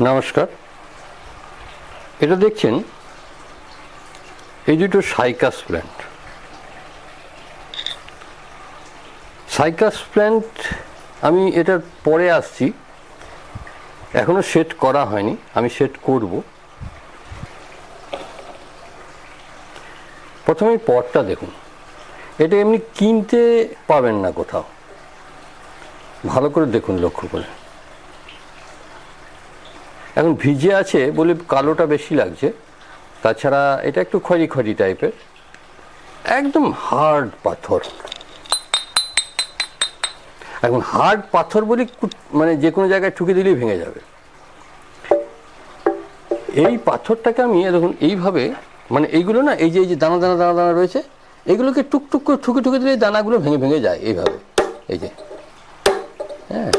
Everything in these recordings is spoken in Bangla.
নমস্কার। এটা দেখছেন, এই দুটো সাইকাস প্ল্যান্ট। সাইকাস প্ল্যান্ট, আমি এটার পরে আসছি। এখনও সেট করা হয়নি, আমি সেট করব। প্রথমে পটটা দেখুন। এটা এমনি কিনতে পাবেন না কোথাও। ভালো করে দেখুন লক্ষ্য করে। এখন ভিজে আছে বলে কালোটা বেশি লাগছে। তাছাড়া এটা একটু খড়ি খড়ি টাইপের। একদম হার্ড পাথর। এখন হার্ড পাথর বলে মানে যে কোনো জায়গায় ঠুকে দিলেই ভেঙে যাবে। এই পাথরটাকে আমি দেখুন, এইভাবে মানে এইগুলো না, এই যে এই যে দানা দানা দানা দানা রয়েছে, এগুলোকে টুকটুক করে ঠুকে ঠুকে দিলে দানাগুলো ভেঙে ভেঙে যায় এইভাবে। এই যে হ্যাঁ।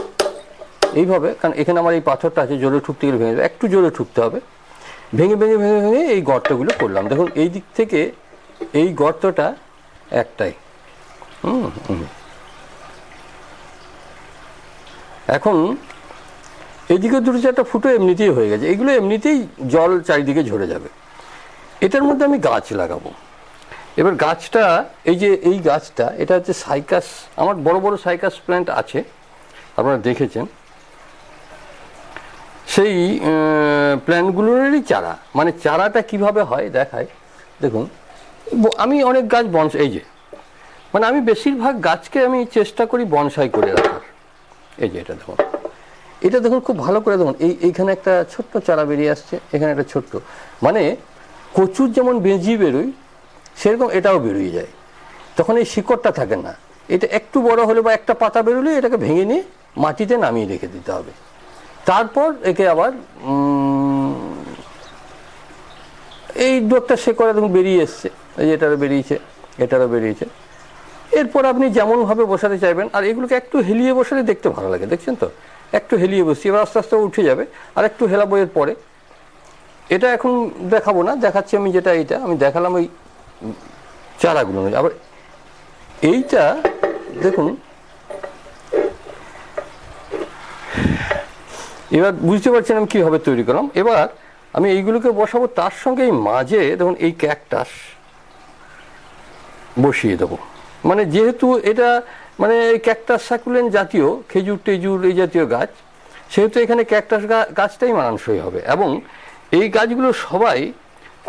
এইভাবে, কারণ এখানে আমার এই পাথরটা আছে জোরে ঠুকতে গেলে ভেঙে যাবে একটু জোরে ঠুকতে হবে। ভেঙে ভেঙে ভেঙে ভেঙে এই গর্তগুলো করলাম। দেখুন, এই দিক থেকে এই গর্তটা একটাই। এখন এদিকে দুটো চারটা ফুটো এমনিতেই হয়ে গেছে। এগুলো এমনিতেই জল চারিদিকে ঝরে যাবে। এটার মধ্যে আমি গাছ লাগাবো। এবার গাছটা, এই যে এই গাছটা, এটা হচ্ছে সাইকাস, আমার বড় বড় সাইকাস প্ল্যান্ট আছে, আপনারা দেখেছেন। সেই প্ল্যান্টগুলোরই চারা। মানে চারাটা কীভাবে হয় দেখায় দেখুন আমি অনেক গাছ বনস, এই যে মানে আমি বেশিরভাগ গাছকে আমি চেষ্টা করি বনসাই করে রাখার। এই যে এটা দেখুন। এটা দেখুন খুব ভালো করে দেখুন। এই, এইখানে একটা ছোট্ট চারা বেরিয়ে আসছে, এখানে একটা ছোট্ট। মানে কচুর যেমন বেজি বেরোয়, সেরকম এটাও বেরিয়ে যায়। তখন এই শিকড়টা থাকে না। এটা একটু বড় হলে বা একটা পাতা বেরোলে এটাকে ভেঙে নিয়ে মাটিতে নামিয়ে রেখে দিতে হবে। তারপর একে আবার এই দু সে শেকড় একদম বেরিয়ে এসছে। এই এটারও বেরিয়েছে এটারও বেরিয়েছে। এরপর আপনি যেমনভাবে বসাতে চাইবেন, আর এগুলোকে একটু হেলিয়ে বসালে দেখতে ভালো লাগে, দেখছেন তো? একটু হেলিয়ে বসছি, এবার আস্তে আস্তে উঠে যাবে, আর একটু হেলাবো এর পরে। এটা এখন দেখাবো না, দেখাচ্ছি আমি যেটা এইটা, আমি দেখালাম ওই চারাগুলো আবার এইটা, দেখুন এবার বুঝতে পারছেন আমি কীভাবে তৈরি করলাম। এবার আমি এইগুলোকে বসাবো, তার সঙ্গে এই মাঝে দেখুন এই ক্যাকটাস বসিয়ে দেবো। মানে যেহেতু এটা মানে এই ক্যাকটাস সাকুলেন জাতীয়, খেজুর টেজুর এই জাতীয় গাছ, সেহেতু এখানে ক্যাকটাস গাছটাই মানানসই হবে এবং এই গাছগুলো সবাই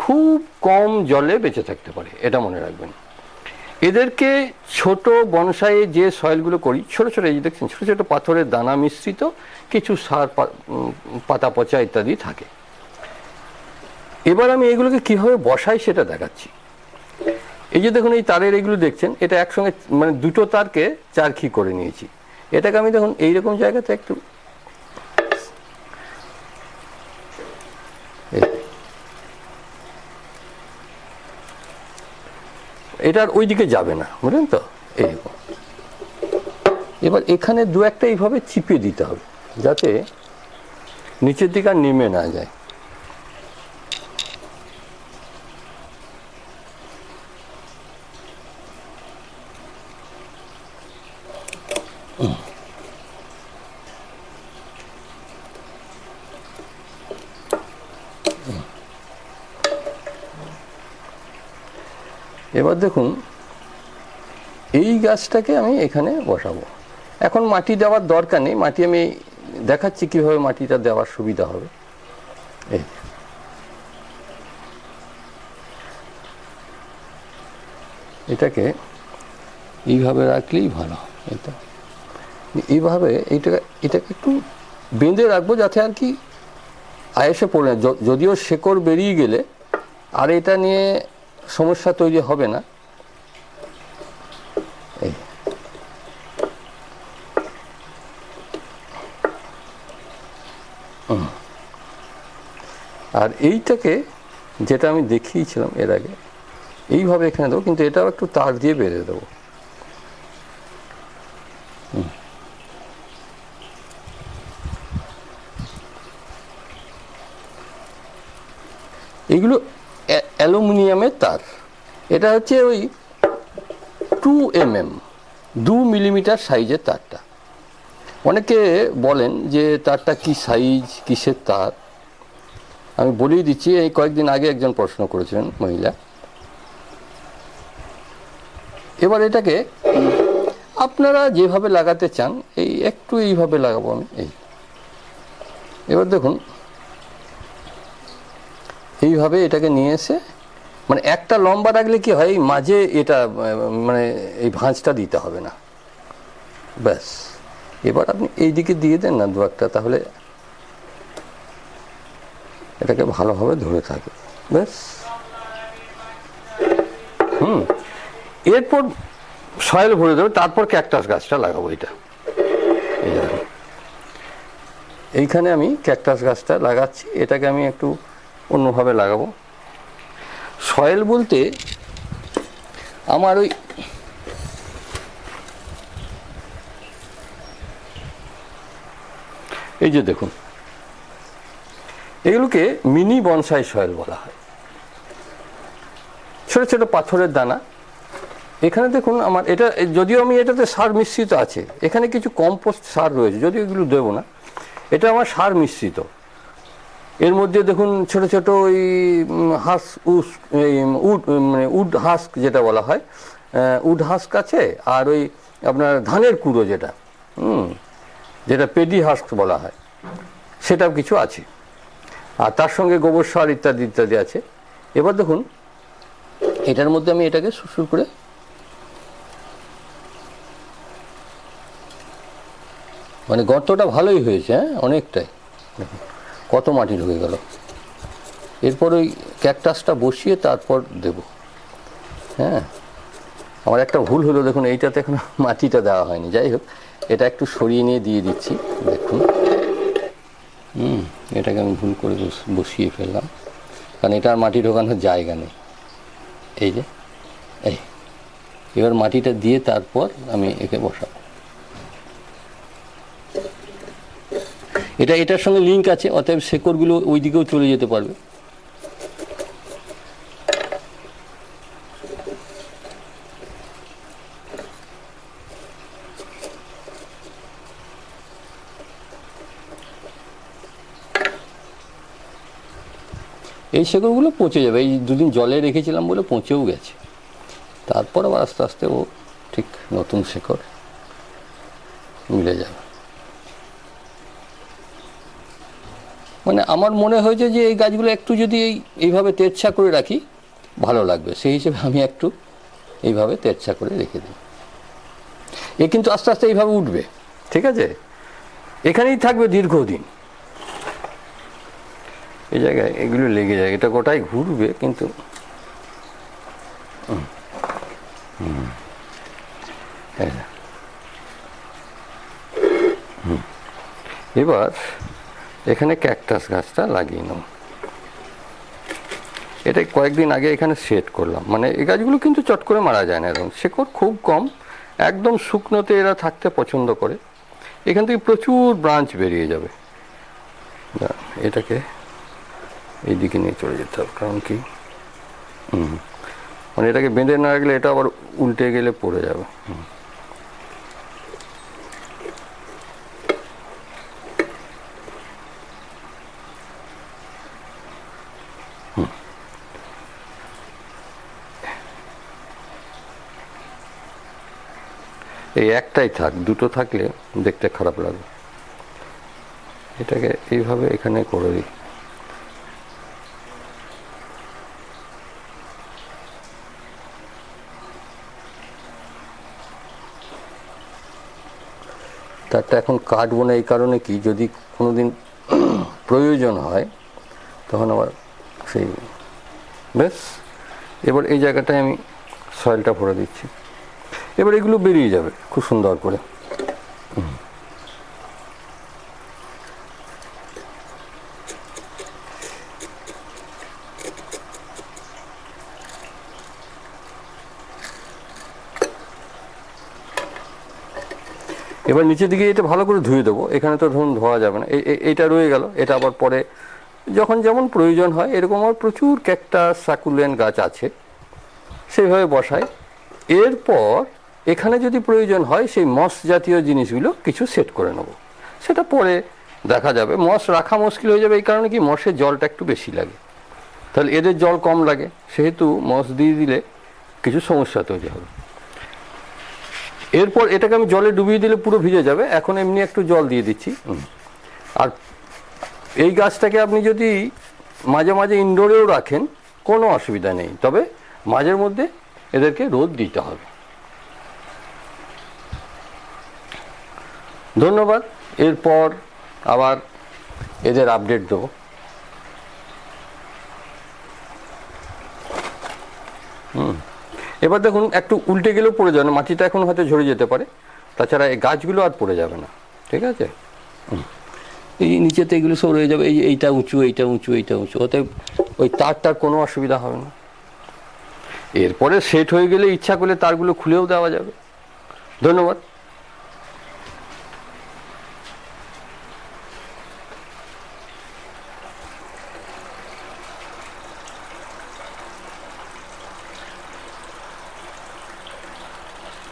খুব কম জলে বেঁচে থাকতে পারে, এটা মনে রাখবেন। এদেরকে ছোট বনসাইয়ে যে সয়েলগুলো করি, ছোট ছোট এই দেখছেন, ছোট ছোট পাথরের দানা মিশ্রিত কিছু সার পাতা পচা ইত্যাদি থাকে। এবার আমি এগুলোকে কীভাবে বসাই সেটা দেখাচ্ছি। এই যে দেখুন, এই তারের এগুলো দেখছেন, এটা একসঙ্গে মানে দুটো তারকে চারখি করে নিয়েছি। এটাকে আমি দেখুন, এইরকম জায়গাতে একটু এটার ওই দিকে যাবে না, বুঝলেন তো? এইরকম এবার এখানে দু একটা এইভাবে চিপিয়ে দিতে হবে, যাতে নিচের দিকে আর নেমে না যায়। এবার দেখুন, এই গাছটাকে আমি এখানে বসাবো। এখন মাটি দেওয়ার দরকার নেই, মাটি আমি দেখাচ্ছি কীভাবে মাটিটা দেওয়ার সুবিধা হবে। এই। এটাকে এইভাবে রাখলেই ভালো এটা। এইভাবে এইটাকে, এটাকে একটু বেঁধে রাখব যাতে আর কি আয়েসে পড়ে যদিও শেকড় বেরিয়ে গেলে, আর এটা নিয়ে সমস্যা তৈরি হবে না। আর এইটাকে যেটা আমি দেখিয়েছিলাম এর আগে, এইভাবে এখানে দেবো, কিন্তু এটাও একটু তার দিয়ে বেঁধে দেবো। এগুলো অ্যালুমিনিয়ামের তার। এটা হচ্ছে ওই টু এম এম দু মিলিমিটার সাইজের তারটা। অনেকে বলেন যে তারটা কি সাইজ, কিসের তার? আমি বলেই দিচ্ছি, এই কয়েকদিন আগে একজন প্রশ্ন করেছিলেন মহিলা। এবার এটাকে আপনারা যেভাবে লাগাতে চান, এই একটু এইভাবে লাগাবো আমি, এই। এবার দেখুন এইভাবে এটাকে নিয়ে এসে মানে একটা লম্বা রাখলে কি হয়, এই মাঝে এটা মানে এই ভাঁজটা দিতে হবে না। ব্যাস। এবার আপনি এই দিকে দিয়ে দেন না দু একটা, তাহলে এটাকে ভালোভাবে ধরে থাকে। ব্যাস। হুম। এরপর সয়েল ভরে দেবো, তারপর ক্যাকটাস গাছটা লাগাবো এটা। এইখানে আমি ক্যাকটাস গাছটা লাগাচ্ছি, এটাকে আমি একটু অন্যভাবে লাগাবো। সয়েল বলতে আমার ওই এই যে দেখুন, এগুলোকে মিনি বনসাই সয়েল বলা হয়। ছোট ছোট পাথরের দানা। এখানে দেখুন আমার এটা, যদিও আমি এটাতে সার মিশ্রিত আছে, এখানে কিছু কম্পোস্ট সার রয়েছে, যদিও এগুলো দেবো না। এটা আমার সার মিশ্রিত। এর মধ্যে দেখুন ছোট ছোট ওই হাঁস, উস উড মানে উড হাস্ক যেটা বলা হয় উড হাস্ক আছে আর ওই আপনার ধানের কুড়ো যেটা, হুম, যেটা পেডি হাস্ক বলা হয়, সেটাও কিছু আছে। আর তার সঙ্গে গোবর সার ইত্যাদি ইত্যাদি আছে। এবার দেখুন, এটার মধ্যে আমি এটাকে সুসুর করে মানে গর্তটা ভালোই হয়েছে হ্যাঁ অনেকটাই। কত মাটি ঢুকে গেল। এরপর ওই ক্যাকটাসটা বসিয়ে তারপর দেব। হ্যাঁ? আমার একটা ভুল হলো, দেখুন, এইটাতে এখন মাটিটা দেওয়া হয়নি। যাই হোক, এটা একটু সরিয়ে নিয়ে দিয়ে দিচ্ছি, দেখুন। হুম, এটাকে আমি ভুল করে বস- বসিয়ে ফেললাম। কারণ এটা আর মাটি ঢোকানোর জায়গা নেই। এই যে, এই। এবার মাটিটা দিয়ে তারপর আমি একে বসাবো। এটা, এটার সঙ্গে লিঙ্ক আছে, অতএব শেকড়গুলো ওই দিকেও চলে যেতে পারবে। এই শেকড়গুলো পচে যাবে। এই দুদিন জলে রেখেছিলাম বলে পচেও গেছে। তারপর আবার আস্তে আস্তে ও ঠিক নতুন শেকড় মিলে যাবে। মানে আমার মনে হয়েছে যে এই গাছগুলো একটু যদি এই, এইভাবে তেরছা করে রাখি, ভালো লাগবে। সেই হিসেবে আমি একটু এইভাবে তেরছা করে রেখে দিই। এ কিন্তু আস্তে আস্তে এইভাবে উঠবে। ঠিক আছে? এখানেই থাকবে দীর্ঘদিন। এই জায়গায় এগুলো লেগে যায়। এটা গোটাই ঘুরবে, কিন্তু। এবার এখানে ক্যাকটাস গাছটা লাগিয়ে নাও। এটা কয়েকদিন আগে এখানে সেট করলাম। মানে এই গাছগুলো কিন্তু চট করে মারা যায় না এরকম। শেকড় খুব কম, একদম শুকনোতে এরা থাকতে পছন্দ করে। এখান থেকে প্রচুর ব্রাঞ্চ বেরিয়ে যাবে। এটাকে এই দিকে নিয়ে চলে যেতে হবে, কারণ কি? হুম। মানে এটাকে বেঁধে না রাখলে এটা আবার উল্টে গেলে পড়ে যাবে। হুম। হুম। এই একটাই থাক, দুটো থাকলে দেখতে খারাপ লাগবে এটাকে এইভাবে এখানে করে দিই। তারটা এখন কাটবো না, এই কারণে কি? যদি কোনোদিন প্রয়োজন হয়, তখন আবার সেই বেশ, এবার এই জায়গাটায় আমি সয়েলটা ভরে দিচ্ছি। এবার এগুলো বেরিয়ে যাবে, খুব সুন্দর করে। এবার নিচের দিকে এটা ভালো করে ধুয়ে দেবো, এখানে তো ধরুন ধোয়া যাবে না এইটা রয়ে গেল, এটা আবার পরে যখন যেমন প্রয়োজন হয়, এরকম আমার প্রচুর ক্যাকটাস সাকুলেন গাছ আছে সেইভাবে বসাই। এরপর এখানে যদি প্রয়োজন হয়, সেই মস জাতীয় জিনিসগুলো কিছু সেট করে নেব। সেটা পরে দেখা যাবে। মস রাখা মুশকিল হয়ে যাবে, এই কারণে কি মসের জলটা একটু বেশি লাগে। তাহলে এদের জল কম লাগে, সেহেতু মস দিয়ে দিলে কিছু সমস্যা তৈরি হবে। এরপর এটাকে আমি জলে ডুবিয়ে দিলে পুরো ভিজে যাবে। এখন এমনি একটু জল দিয়ে দিচ্ছি। আর এই গাছটাকে আপনি যদি মাঝে মাঝে ইনডোরেও রাখেন, কোনো অসুবিধা নেই। তবে মাঝের মধ্যে এদেরকে রোদ দিতে হবে। ধন্যবাদ। এরপর আবার এদের আপডেট দেবো। এবার দেখুন, একটু উল্টে গেলেও পড়ে যাবে না, মাটিটা এখন হয়তো ঝরে যেতে পারে। তাছাড়া এই গাছগুলো আর পড়ে যাবে না, ঠিক আছে। এই নিচেতে এগুলো সব রয়ে যাবে, এই এইটা উঁচু এইটা উঁচু এইটা উঁচু ওতে ওই তারটার কোনো অসুবিধা হবে না। এরপরে সেট হয়ে গেলে ইচ্ছা করলে তারগুলো খুলেও দেওয়া যাবে। ধন্যবাদ।